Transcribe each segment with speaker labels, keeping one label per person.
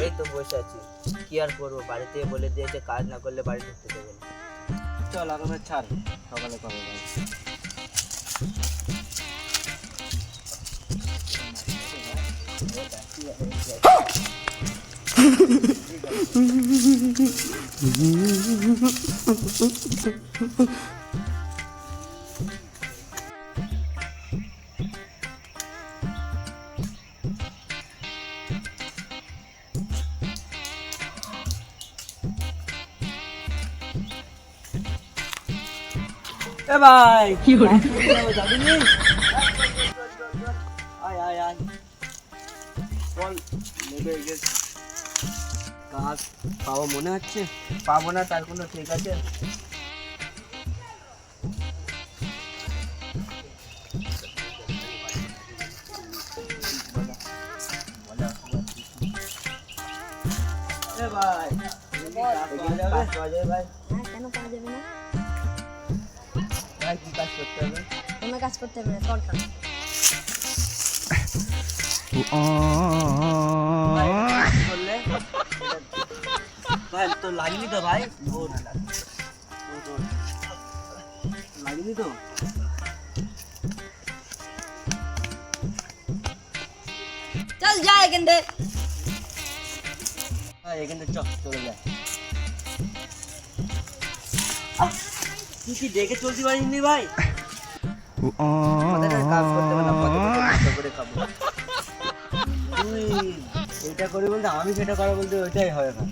Speaker 1: এই তো বসে আছি। কি আর করব? বাড়িতে বলে দিয়েছে কাজ না করলে বাড়ি ঢুকতে দেবে
Speaker 2: চল এখন আর ছাড়। সকালে কবে যাই এ ভাই। কি যাবি নি আয় আয় আয়। বল নেবে গেছ কাজ পাবো মনে হচ্ছে?
Speaker 1: পাবো না তার কোনো ঠিক আছে?
Speaker 2: এ ভাই
Speaker 3: হ্যাঁ কেন পাওয়া যাবে না?
Speaker 1: ভাই কি কাজ করতে হবে।
Speaker 3: কোনো কাজ করতে হবে না চল কেন
Speaker 2: ভাই তো লাগেনি তো ভাই? ও না তো?
Speaker 3: চল যা এখান থেকে।
Speaker 2: হ্যাঁ এখানে চল চলে যায় তুই কি দেখে চলতে পারিনি ভাই?
Speaker 1: কাজ করতে হবে না পথে পথে কষ্ট করে খাব।
Speaker 2: তুই এটা করে বলতে আমি সেটা করা বলতে ওইটাই হবে না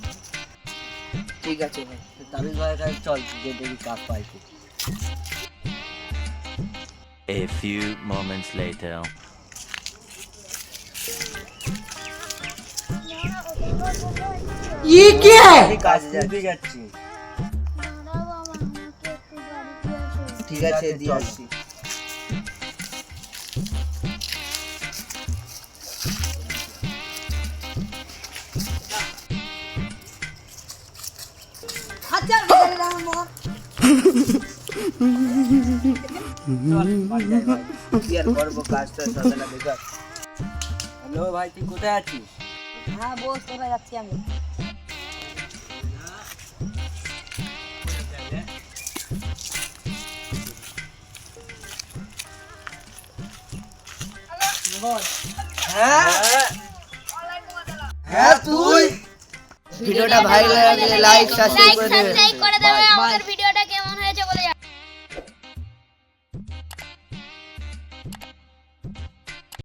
Speaker 1: ঠিক আছে ভাই
Speaker 2: তাবিজ ভাইয়ের কাছে চল যে দেখি কাজ পাই
Speaker 4: A few moments later.
Speaker 1: কাজ যাচ্ছি
Speaker 2: দিতে যাচ্ছি। ভাই তুই কোথায় আছিস?
Speaker 3: হ্যাঁ বস কোথায় যাচ্ছি আমি?
Speaker 1: হ্যাঁ হ্যাঁ তুই। ভিডিওটা ভাই হয়ে গেলে লাইক সাবস্ক্রাইব করে দেবে
Speaker 5: সাবস্ক্রাইব করে দেবে আমাদের ভিডিওটা